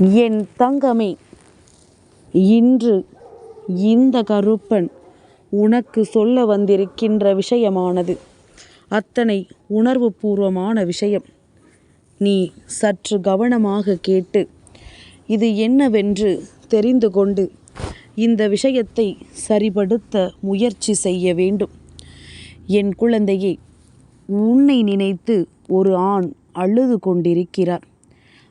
என் தங்கமே இன்று இந்த கருப்பன் உனக்கு சொல்ல வந்திருக்கின்ற விஷயமானது. அத்தனை உணர்வுபூர்வமான விஷயம். நீ சற்று கவனமாக கேட்டு இது என்னவென்று தெரிந்து கொண்டு இந்த விஷயத்தை சரிபடுத்த முயற்சி செய்ய வேண்டும். என் குழந்தையே உன்னை நினைத்து ஒரு ஆண் அழுது கொண்டிருக்கிறார்.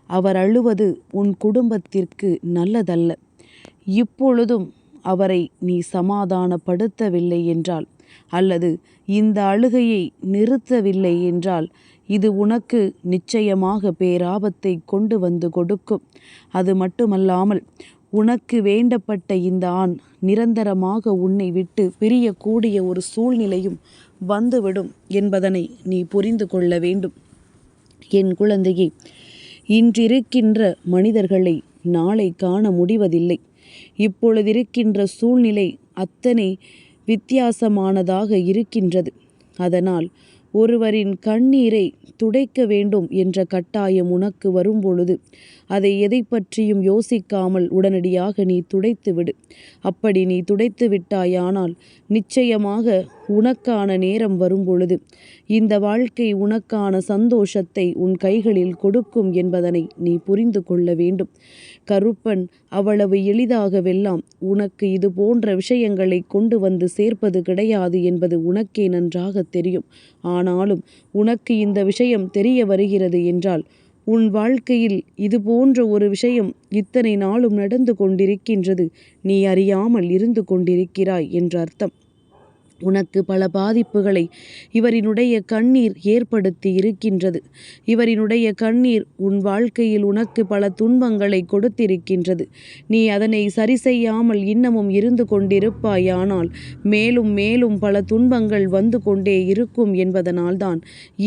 அவர் அழுவது உன் குடும்பத்திற்கு நல்லதல்ல. இப்பொழுதும் அவரை நீ சமாதானப்படுத்தவில்லை என்றால் அல்லது இந்த அழுகையை நிறுத்தவில்லை என்றால் இது உனக்கு நிச்சயமாக பேராபத்தை கொண்டு வந்து கொடுக்கும். அது மட்டுமல்லாமல் உனக்கு வேண்டப்பட்ட இந்த ஆண் நிரந்தரமாக உன்னை விட்டு பிரியக்கூடிய ஒரு சூழ்நிலையும் வந்துவிடும் என்பதனை நீ புரிந்து கொள்ள வேண்டும். என் குழந்தையே இன்றிருக்கின்ற மனிதர்களை நாளை காண முடிவதில்லை. இப்பொழுதிருக்கின்ற சூழ்நிலை அத்தனை வித்தியாசமானதாக இருக்கின்றது. அதனால் ஒருவரின் கண்ணீரை துடைக்க வேண்டும் என்ற கட்டாயம் உனக்கு வரும்பொழுது அதை எதை பற்றியும் யோசிக்காமல் உடனடியாக நீ துடைத்து விடு அப்படி நீ துடைத்து விட்டாயானால் நிச்சயமாக உனக்கான நேரம் வரும்பொழுது இந்த வாழ்க்கை உனக்கான சந்தோஷத்தை உன் கைகளில் கொடுக்கும் என்பதனை நீ புரிந்து கொள்ள வேண்டும். கருப்பன் அவ்வளவு எளிதாகவெல்லாம் உனக்கு இது போன்ற விஷயங்களை கொண்டு வந்து சேர்ப்பது கிடையாது என்பது உனக்கே நன்றாக தெரியும். ஆனாலும் உனக்கு இந்த விஷயம் தெரிய வருகிறது என்றால் உன் வாழ்க்கையில் இது போன்ற ஒரு விஷயம் இத்தனை நாளும் நடந்து கொண்டிருக்கின்றது நீ அறியாமல் இருந்து கொண்டிருக்கிறாய் என்ற அர்த்தம். உனக்கு பல பாதிப்புகளை இவரினுடைய கண்ணீர் ஏற்படுத்தி இருக்கின்றது. இவரினுடைய கண்ணீர் உன் வாழ்க்கையில் உனக்கு பல துன்பங்களை கொடுத்திருக்கின்றது. நீ அதனை சரி செய்யாமல் இன்னமும் இருந்து கொண்டிருப்பாயானால் மேலும் மேலும் பல துன்பங்கள் வந்து கொண்டே இருக்கும் என்பதனால்தான்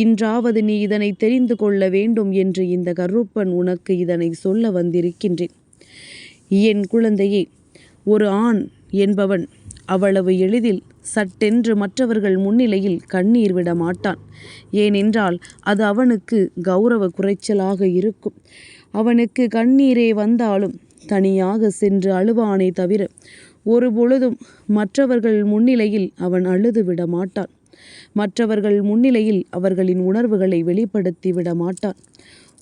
இன்றாவது நீ இதனை தெரிந்து கொள்ள வேண்டும் என்று இந்த கருப்பன் உனக்கு இதனை சொல்ல வந்திருக்கின்றேன். என் குழந்தையே ஒரு ஆண் என்பவன் அவ்வளவு எளிதில் சட்டென்று மற்றவர்கள் முன்னிலையில் கண்ணீர் விட மாட்டான். ஏனென்றால் அது அவனுக்கு கௌரவ குறைச்சலாக இருக்கும். அவனுக்கு கண்ணீரே வந்தாலும் தனியாக சென்று அழுவானே தவிர ஒரு பொழுதும் மற்றவர்கள் முன்னிலையில் அவன் அழுது விட மாட்டான். மற்றவர்கள் முன்னிலையில் அவர்களின் உணர்வுகளை வெளிப்படுத்தி விட மாட்டான்.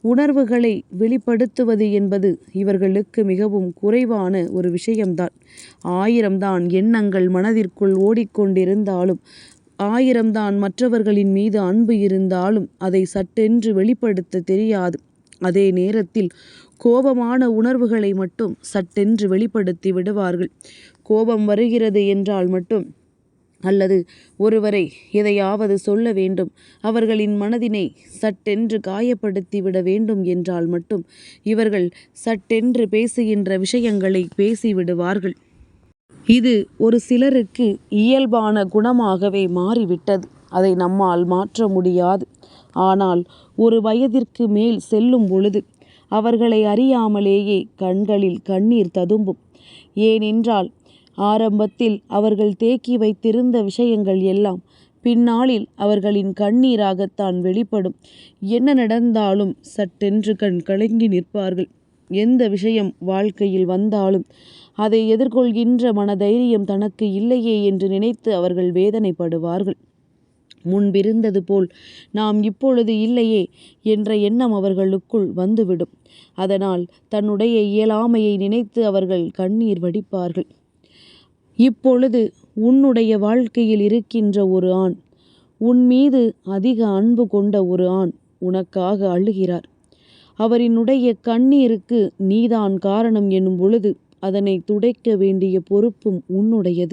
உணர்வுகளை வெளிப்படுத்துவது என்பது இவர்களுக்கு மிகவும் குறைவான ஒரு விஷயம்தான். ஆயிரம்தான் எண்ணங்கள் மனதிற்குள் ஓடிக்கொண்டிருந்தாலும் ஆயிரம்தான் மற்றவர்களின் மீது அன்பு இருந்தாலும் அதை சட்டென்று வெளிப்படுத்த தெரியாது. அதே நேரத்தில் கோபமான உணர்வுகளை மட்டும் சட்டென்று வெளிப்படுத்தி விடுவார்கள். கோபம் வருகிறது என்றால் மட்டும் அல்லது ஒருவரை எதையாவது சொல்ல வேண்டும். அவர்களின் மனதினை சட்டென்று காயப்படுத்தி விட வேண்டும் என்றால் மட்டும் இவர்கள் சட்டென்று பேசுகின்ற விஷயங்களை பேசிவிடுவார்கள். இது ஒரு சிலருக்கு இயல்பான குணமாகவே மாறிவிட்டது. அதை நம்மால் மாற்ற முடியாது. ஆனால் ஒரு வயதிற்கு மேல் செல்லும் பொழுது அவர்களை அறியாமலேயே கண்களில் கண்ணீர் ததும்பும். ஏனென்றால் ஆரம்பத்தில் அவர்கள் தேக்கி வைத்திருந்த விஷயங்கள் எல்லாம் பின்னாளில் அவர்களின் கண்ணீராகத்தான் வெளிப்படும். என்ன நடந்தாலும் சட்டென்று கண் கலங்கி நிற்பார்கள். எந்த விஷயம் வாழ்க்கையில் வந்தாலும் அதை எதிர்கொள்கின்ற மனதைரியம் தனக்கு இல்லையே என்று நினைத்து அவர்கள் வேதனைப்படுவார்கள். முன்பிருந்தது போல் நாம் இப்பொழுது இல்லையே என்ற எண்ணம் அவர்களுக்குள் வந்துவிடும். அதனால் தன்னுடைய இயலாமையை நினைத்து அவர்கள் கண்ணீர் வடிப்பார்கள். இப்பொழுது உன்னுடைய வாழ்க்கையில் இருக்கின்ற ஒரு ஆண் உன் மீது அதிக அன்பு கொண்ட ஒரு ஆண் உனக்காக அழுகிறார். அவரினுடைய கண்ணீருக்கு நீதான் காரணம் எனும் பொழுது அதனை துடைக்க வேண்டிய பொறுப்பும் உன்னுடையது.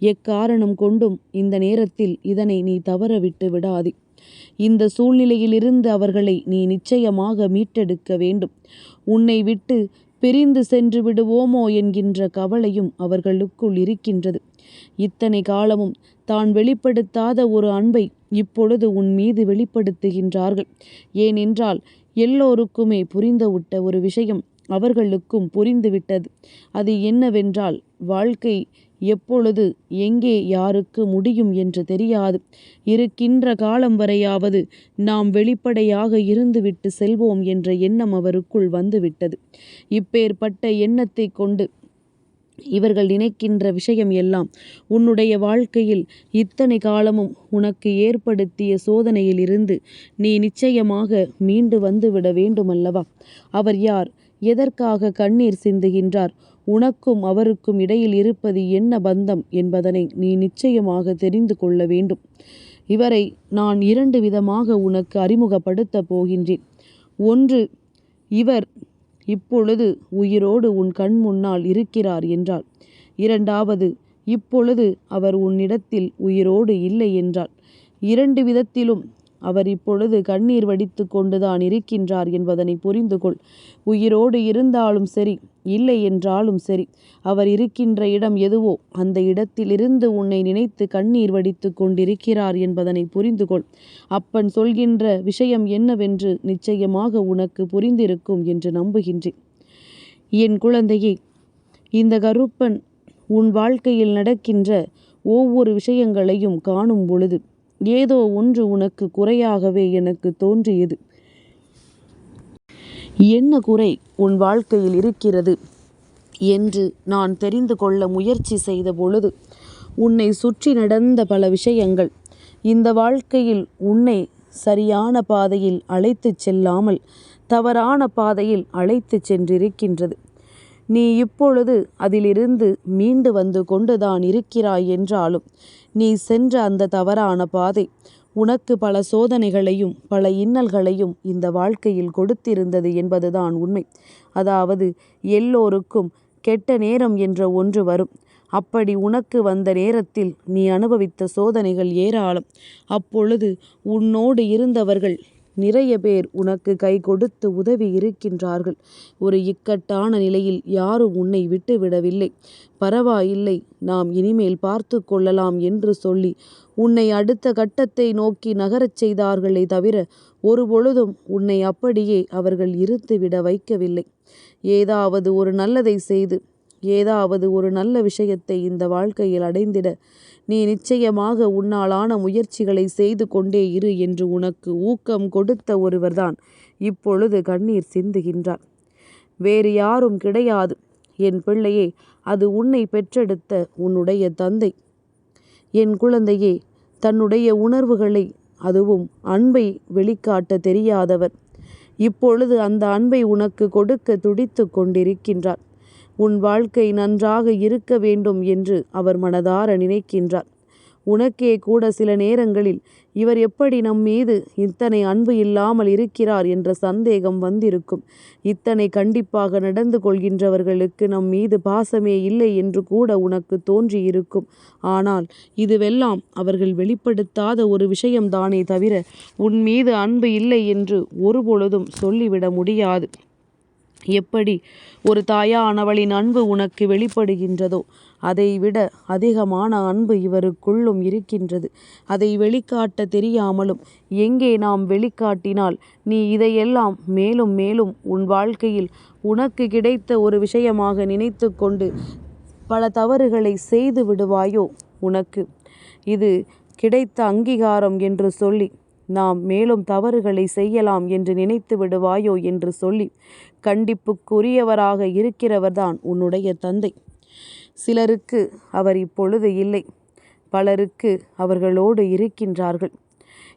எக்காரணம் கொண்டும் இந்த நேரத்தில் இதனை நீ தவற விட்டு விடாதே. இந்த சூழ்நிலையிலிருந்து அவர்களை நீ நிச்சயமாக மீட்டெடுக்க வேண்டும். உன்னை விட்டு பிரிந்து சென்று விடுவோமோ என்கின்ற கவலையும் அவர்களுக்குள் இருக்கின்றது. இத்தனை காலமும் தான் வெளிப்படுத்தாத ஒரு அன்பை இப்பொழுது உன் மீது வெளிப்படுத்துகின்றார்கள். ஏனென்றால் எல்லோருக்குமே புரிந்துவிட்ட ஒரு விஷயம் அவர்களுக்கும் புரிந்துவிட்டது அது என்னவென்றால் வாழ்க்கை எப்பொழுது எங்கே யாருக்கு முடியும் என்று தெரியாது. இருக்கின்ற காலம் வரையாவது நாம் வெளிப்படையாக இருந்துவிட்டு செல்வோம் என்ற எண்ணம் அவருக்குள் வந்துவிட்டது. இப்பேற்பட்ட எண்ணத்தை கொண்டு இவர்கள் நினைக்கின்ற விஷயம் எல்லாம் உன்னுடைய வாழ்க்கையில் இத்தனை காலமும் உனக்கு ஏற்படுத்திய சோதனையில் இருந்து நீ நிச்சயமாக மீண்டு வந்துவிட வேண்டுமல்லவா? அவர் யார்? எதற்காக கண்ணீர் சிந்துகின்றார்? உனக்கும் அவருக்கும் இடையில் இருப்பது என்ன பந்தம் என்பதனை நீ நிச்சயமாக தெரிந்து கொள்ள வேண்டும். இவரை நான் இரண்டு விதமாக உனக்கு அறிமுகப்படுத்தப் போகின்றேன். ஒன்று இவர் இப்பொழுது உயிரோடு உன் கண் முன்னால் இருக்கிறார் என்றால் இரண்டாவது இப்பொழுது அவர் உன்னிடத்தில் உயிரோடு இல்லை என்றால் இரண்டு விதத்திலும் அவர் இப்பொழுது கண்ணீர் வடித்து கொண்டுதான் இருக்கின்றார் என்பதனை புரிந்து கொள் உயிரோடு இருந்தாலும் சரி இல்லை என்றாலும் சரி அவர் இருக்கின்ற இடம் எதுவோ அந்த இடத்திலிருந்து உன்னை நினைத்து கண்ணீர் வடித்து கொண்டிருக்கிறார் என்பதனை புரிந்து கொள் அப்பன் சொல்கின்ற விஷயம் என்னவென்று நிச்சயமாக உனக்கு புரிந்திருக்கும் என்று நம்புகின்றேன். என் குழந்தையே இந்த கருப்பன் உன் வாழ்க்கையில் நடக்கின்ற ஒவ்வொரு விஷயங்களையும் காணும் பொழுது ஏதோ ஒன்று உனக்கு குறையாகவே எனக்கு தோன்றியது. என்ன குறை உன் வாழ்க்கையில் இருக்கிறது? என்று நான் தெரிந்து கொள்ள முயற்சி செய்த பொழுது உன்னை சுற்றி நடந்த பல விஷயங்கள் இந்த வாழ்க்கையில் உன்னை சரியான பாதையில் அழைத்துச் செல்லாமல் தவறான பாதையில் அழைத்துச் சென்றிருக்கின்றது. நீ இப்பொழுது அதிலிருந்து மீண்டு வந்து கொண்டுதான் இருக்கிறாய் என்றாலும் நீ சென்ற அந்த தவறான பாதை. உனக்கு பல சோதனைகளையும் பல இன்னல்களையும் இந்த வாழ்க்கையில் கொடுத்திருந்தது என்பதுதான் உண்மை. அதாவது எல்லோருக்கும் கெட்ட நேரம் என்ற ஒன்று வரும். அப்படி உனக்கு வந்த நேரத்தில் நீ அனுபவித்த சோதனைகள் ஏராளம். அப்பொழுது உன்னோடு இருந்தவர்கள் நிறைய பேர் உனக்கு கை கொடுத்து உதவி இருக்கின்றார்கள். ஒரு இக்கட்டான நிலையில் யாரும் உன்னை விட்டுவிடவில்லை பரவாயில்லை நாம் இனிமேல் பார்த்து கொள்ளலாம் என்று சொல்லி உன்னை அடுத்த கட்டத்தை நோக்கி நகரச் செய்தார்களே தவிர ஒரு பொழுதும் உன்னை அப்படியே அவர்கள் இருந்துவிட வைக்கவில்லை. ஏதாவது ஒரு நல்லதை செய்து ஏதாவது ஒரு நல்ல விஷயத்தை இந்த வாழ்க்கையில் அடைந்திட நீ நிச்சயமாக உன்னாலான முயற்சிகளை செய்து கொண்டே இரு என்று உனக்கு ஊக்கம் கொடுத்த ஒருவர்தான். இப்பொழுது கண்ணீர் சிந்துகின்றார். வேறு யாரும் கிடையாது. என் பிள்ளையே அது உன்னை பெற்றெடுத்த உன்னுடைய தந்தை. என் குழந்தையே தன்னுடைய உணர்வுகளை அதுவும் அன்பை வெளிக்காட்ட தெரியாதவர். இப்பொழுது அந்த அன்பை உனக்கு கொடுக்க துடித்து கொண்டிருக்கின்றார். உன் வாழ்க்கை நன்றாக இருக்க வேண்டும் என்று அவர் மனதார நினைக்கின்றார். உனக்கே கூட சில நேரங்களில் இவர் எப்படி நம் மீது இத்தனை அன்பு இல்லாமல் இருக்கிறார் என்ற சந்தேகம் வந்திருக்கும். இத்தனை கண்டிப்பாக நடந்து கொள்கின்றவர்களுக்கு நம் மீது பாசமே இல்லை என்று கூட உனக்கு தோன்றியிருக்கும். ஆனால் இதுவெல்லாம் அவர்கள் வெளிப்படுத்தாத ஒரு விஷயம்தானே தவிர உன் மீது அன்பு இல்லை என்று ஒருபொழுதும் சொல்லிவிட முடியாது. எப்படி ஒரு தாயானவளின் அன்பு உனக்கு வெளிப்படுகின்றதோ அதைவிட அதிகமான அன்பு இவருக்குள்ளும் இருக்கின்றது. அதை வெளிக்காட்ட தெரியாமலும் எங்கே நாம் வெளிக்காட்டினால்? நீ இதையெல்லாம் மேலும் மேலும் உன் வாழ்க்கையில் உனக்கு கிடைத்த ஒரு விஷயமாக நினைத்து கொண்டு பல தவறுகளை செய்து விடுவாயோ உனக்கு? இது கிடைத்த அங்கீகாரம் என்று சொல்லி நாம் மேலும் தவறுகளை செய்யலாம் என்று நினைத்து விடுவாயோ என்று சொல்லி கண்டிப்புக்குரியவராக இருக்கிறவர்தான் உன்னுடைய தந்தை. சிலருக்கு அவர் இப்பொழுது இல்லை. பலருக்கு அவர்களோடு இருக்கின்றார்கள்.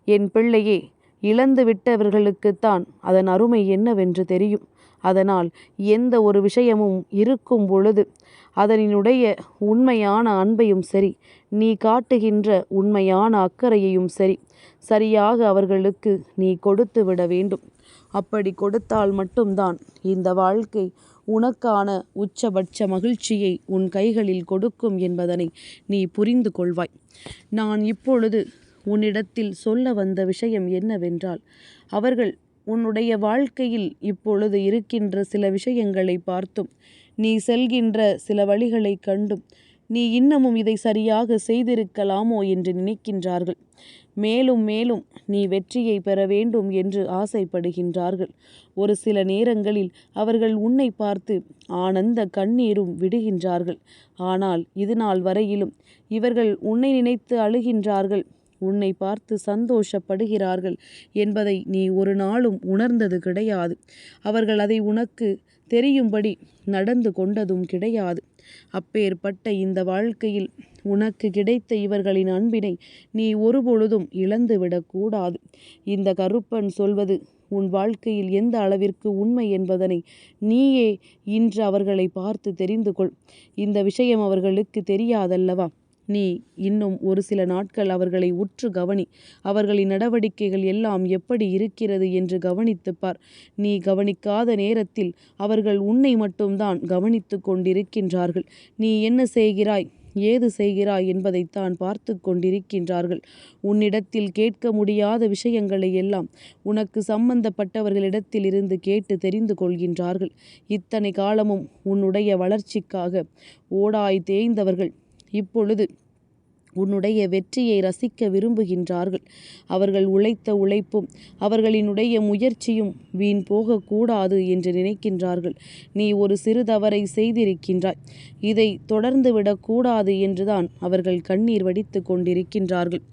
என் பிள்ளையே இழந்து விட்டவர்களுக்குத்தான் அதன் அருமை என்னவென்று தெரியும். அதனால் எந்த ஒரு விஷயமும் இருக்கும் பொழுது அதனினுடைய உண்மையான அன்பையும் சரி நீ காட்டுகின்ற உண்மையான அக்கறையையும் சரி சரியாக அவர்களுக்கு நீ கொடுத்து விட வேண்டும். அப்படி கொடுத்தால் மட்டும்தான் இந்த வாழ்க்கை உனக்கான உச்சபட்ச மகிழ்ச்சியை உன் கைகளில் கொடுக்கும் என்பதனை நீ புரிந்து கொள்வாய். நான் இப்பொழுது உன்னிடத்தில் சொல்ல வந்த விஷயம் என்னவென்றால் அவர்கள் உன்னுடைய வாழ்க்கையில் இப்பொழுது இருக்கின்ற சில விஷயங்களை பார்த்தும் நீ செல்கின்ற சில வழிகளை கண்டும் நீ இன்னமும் இதை சரியாக செய்திருக்கலாமோ என்று நினைக்கின்றார்கள். மேலும் மேலும் நீ வெற்றியை பெற வேண்டும் என்று ஆசைப்படுகின்றார்கள். ஒரு சில நேரங்களில் அவர்கள் உன்னை பார்த்து ஆனந்த கண்ணீரும் விடுகின்றார்கள். ஆனால் இது நாள் வரையிலும் இவர்கள் உன்னை நினைத்து அழுகின்றார்கள். உன்னை பார்த்து சந்தோஷப்படுகிறார்கள் என்பதை நீ ஒரு நாளும் உணர்ந்தது கிடையாது. அவர்கள் அதை உனக்கு தெரியும்படி நடந்து கொண்டதும் கிடையாது. அப்பேற்பட்ட இந்த வாழ்க்கையில் உனக்கு கிடைத்த இவர்களின் அன்பினை நீ ஒருபொழுதும் இழந்துவிடக்கூடாது இந்த கருப்பன் சொல்வது உன் வாழ்க்கையில் எந்த அளவிற்கு உண்மை என்பதனை நீயே இன்று அவர்களை பார்த்து தெரிந்து கொள். இந்த விஷயம் அவர்களுக்கு தெரியாதல்லவா? நீ இன்னும் ஒரு சில நாட்கள் அவர்களை உற்று கவனி. அவர்களின் நடவடிக்கைகள் எல்லாம் எப்படி இருக்கிறது என்று கவனித்துப் பார். நீ கவனிக்காத நேரத்தில் அவர்கள் உன்னை மட்டும்தான் கவனித்து கொண்டிருக்கின்றார்கள். நீ என்ன செய்கிறாய்? ஏது செய்கிறாய் என்பதைத்தான் பார்த்து கொண்டிருக்கின்றார்கள். உன்னிடத்தில் கேட்க முடியாத விஷயங்களை எல்லாம் உனக்கு சம்பந்தப்பட்டவர்களிடத்தில் இருந்து கேட்டு தெரிந்து கொள்கின்றார்கள். இத்தனை காலமும் உன்னுடைய வளர்ச்சிக்காக ஓடாய் தேய்ந்தவர்கள். இப்பொழுது உன்னுடைய வெற்றியை ரசிக்க விரும்புகின்றார்கள். அவர்கள் உழைத்த உழைப்பும் அவர்களினுடைய முயற்சியும் வீண் போகக்கூடாது என்று நினைக்கின்றார்கள். நீ ஒரு சிறு தவறை செய்திருக்கின்றாய். இதை தொடர்ந்து விடக்கூடாது என்றுதான் அவர்கள் கண்ணீர் வடித்து கொண்டிருக்கின்றார்கள்.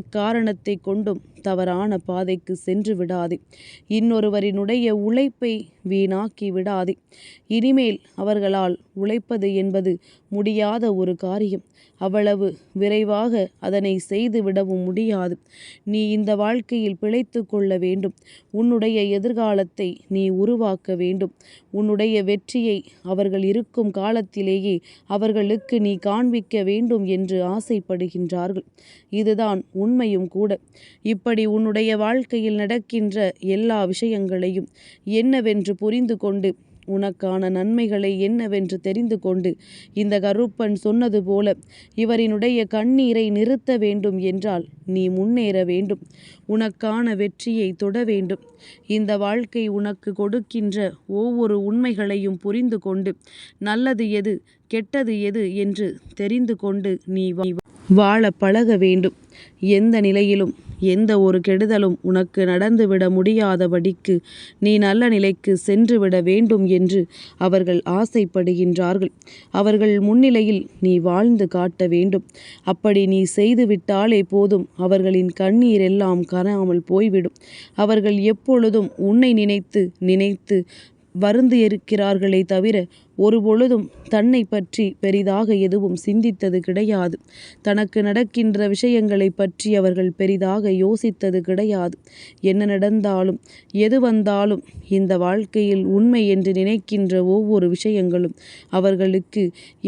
எக்காரணத்தை கொண்டும் தவறான பாதைக்கு சென்று விடாதே. இன்னொருவரினுடைய உழைப்பை வீணாக்கி விடாதே. இனிமேல் அவர்களால் உழைப்பது என்பது முடியாத ஒரு காரியம். அவ்வளவு விரைவாக அதனை செய்து விடவும் முடியாது. நீ இந்த வாழ்க்கையில் பிழைத்து கொள்ள வேண்டும். உன்னுடைய எதிர்காலத்தை நீ உருவாக்க வேண்டும். உன்னுடைய வெற்றியை அவர்கள் இருக்கும் காலத்திலேயே அவர்களுக்கு நீ காண்பிக்க வேண்டும் என்று ஆசைப்படுகின்றார்கள். இதுதான் உண்மையும் கூட. இப்படி இப்படி உன்னுடைய வாழ்க்கையில் நடக்கின்ற எல்லா விஷயங்களையும் என்னவென்று புரிந்து கொண்டு உனக்கான நன்மைகளை என்னவென்று தெரிந்து கொண்டு இந்த கருப்பன் சொன்னது போல இவரினுடைய கண்ணீரை நிறுத்த வேண்டும் என்றால் நீ முன்னேற வேண்டும் உனக்கான வெற்றியை தொட வேண்டும். இந்த வாழ்க்கை உனக்கு கொடுக்கின்ற ஒவ்வொரு உண்மைகளையும் புரிந்து கொண்டு நல்லது எது கெட்டது எது என்று தெரிந்து கொண்டு நீ வாழ பழக வேண்டும். எந்த நிலையிலும் எந்த ஒரு கெடுதலும் உனக்கு நடந்துவிட முடியாதபடிக்கு நீ நல்ல நிலைக்கு சென்றுவிட வேண்டும் என்று அவர்கள் ஆசைப்படுகின்றார்கள். அவர்கள் முன்னிலையில் நீ வாழ்ந்து காட்ட வேண்டும். அப்படி நீ செய்துவிட்டாலே போதும் அவர்களின் கண்ணீர் எல்லாம் கராமல் போய்விடும். அவர்கள் எப்பொழுதும் உன்னை நினைத்து நினைத்து வருந்து இருக்கிறார்களே தவிர ஒருபொழுதும் தன்னை பற்றி பெரிதாக எதுவும் சிந்தித்தது கிடையாது. தனக்கு நடக்கின்ற விஷயங்களை பற்றி அவர்கள் பெரிதாக யோசித்தது கிடையாது. என்ன நடந்தாலும் எது வந்தாலும் இந்த வாழ்க்கையில் உண்மை என்று நினைக்கின்ற ஒவ்வொரு விஷயங்களும் அவர்களுக்கு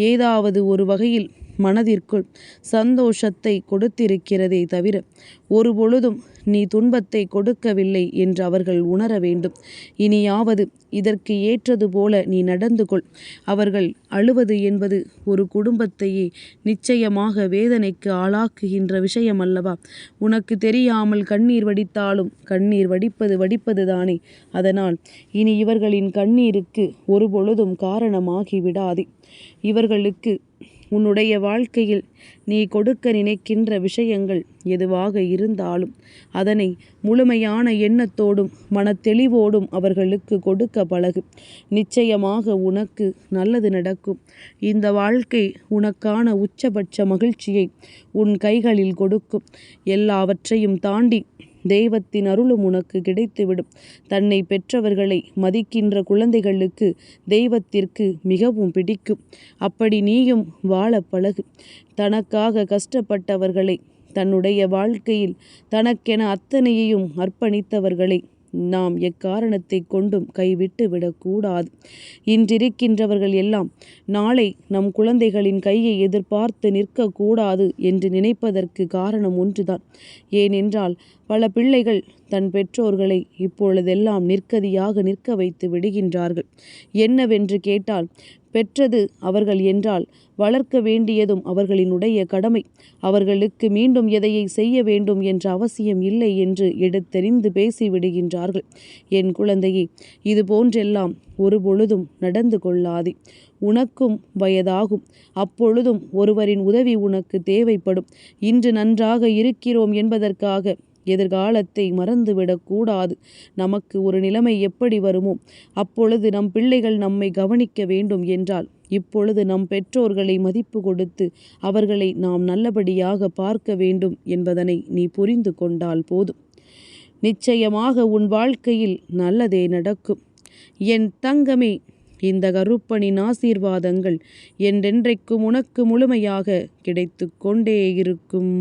ஏதாவது ஒரு வகையில் மனதிற்குள் சந்தோஷத்தை கொடுத்திருக்கிறதே தவிர ஒரு பொழுதும் நீ துன்பத்தை கொடுக்கவில்லை என்று அவர்கள் உணர வேண்டும். இனியாவது இதற்கு ஏற்றது போல நீ நடந்து கொள். அவர்கள் அழுவது என்பது ஒரு குடும்பத்தையே நிச்சயமாக வேதனைக்கு ஆளாக்குகின்ற விஷயம் அல்லவா உனக்கு தெரியாமல் கண்ணீர் வடித்தாலும் கண்ணீர் வடிப்பது வடிப்பது தானே அதனால் இனி இவர்களின் கண்ணீருக்கு ஒரு பொழுதும் காரணமாகி விடாதே. இவர்களுக்கு உன்னுடைய வாழ்க்கையில் நீ கொடுக்க நினைக்கின்ற விஷயங்கள் எதுவாக இருந்தாலும் அதனை முழுமையான எண்ணத்தோடும் மனத்தெளிவோடும் அவர்களுக்கு கொடுக்க பழகு. நிச்சயமாக உனக்கு நல்லது நடக்கும். இந்த வாழ்க்கை உனக்கான உச்சபட்ச மகிழ்ச்சியை உன் கைகளில் கொடுக்கும். எல்லாவற்றையும் தாண்டி தெய்வத்தின் அருளும் உனக்கு கிடைத்துவிடும். தன்னை பெற்றவர்களை மதிக்கின்ற குழந்தைகளுக்கு தெய்வத்திற்கு மிகவும் பிடிக்கும். அப்படி நீயும் வாழ பழகு. தனக்காக கஷ்டப்பட்டவர்களை தன்னுடைய வாழ்க்கையில் தனக்கென அத்தனையையும் அர்ப்பணித்தவர்களை நாம் எக்காரணத்தை கொண்டும் கைவிட்டு விடக்கூடாது. இன்றிருக்கின்றவர்கள் எல்லாம் நாளை நம் குழந்தைகளின் கையை எதிர்பார்த்து நிற்கக்கூடாது என்று நினைப்பதற்கு காரணம் ஒன்றுதான். ஏனென்றால் பல பிள்ளைகள் தன் பெற்றோர்களை இப்பொழுதெல்லாம் நிற்கதியாக நிற்க வைத்து விடுகின்றார்கள். என்னவென்று கேட்டால் பெற்றது அவர்கள் என்றால் வளர்க்க வேண்டியதும் அவர்களினுடைய கடமை. அவர்களுக்கு மீண்டும் எதையை செய்ய வேண்டும் என்ற அவசியம் இல்லை என்று எடுத்தெறிந்து பேசிவிடுகின்றார்கள். என் குழந்தையே இது போன்றெல்லாம் ஒரு பொழுதும் நடந்து கொள்ளாதே. உனக்கும் வயதாகும். அப்பொழுதும் ஒருவரின் உதவி உனக்கு தேவைப்படும். இன்று நன்றாக இருக்கிறோம் என்பதற்காக எதிர்காலத்தை மறந்துவிடக்கூடாது நமக்கு ஒரு நிலைமை எப்படி வருமோ அப்பொழுது நம் பிள்ளைகள் நம்மை கவனிக்க வேண்டும் என்றால் இப்பொழுது நம் பெற்றோர்களை மதிப்பு கொடுத்து அவர்களை நாம் நல்லபடியாக பார்க்க வேண்டும் என்பதனை நீ புரிந்து கொண்டால் போதும். நிச்சயமாக உன் வாழ்க்கையில் நல்லதே நடக்கும். என் தங்கமே இந்த கருப்பனின் ஆசீர்வாதங்கள் என்றென்றைக்கும் உனக்கு முழுமையாக கிடைத்து கொண்டே இருக்கும்.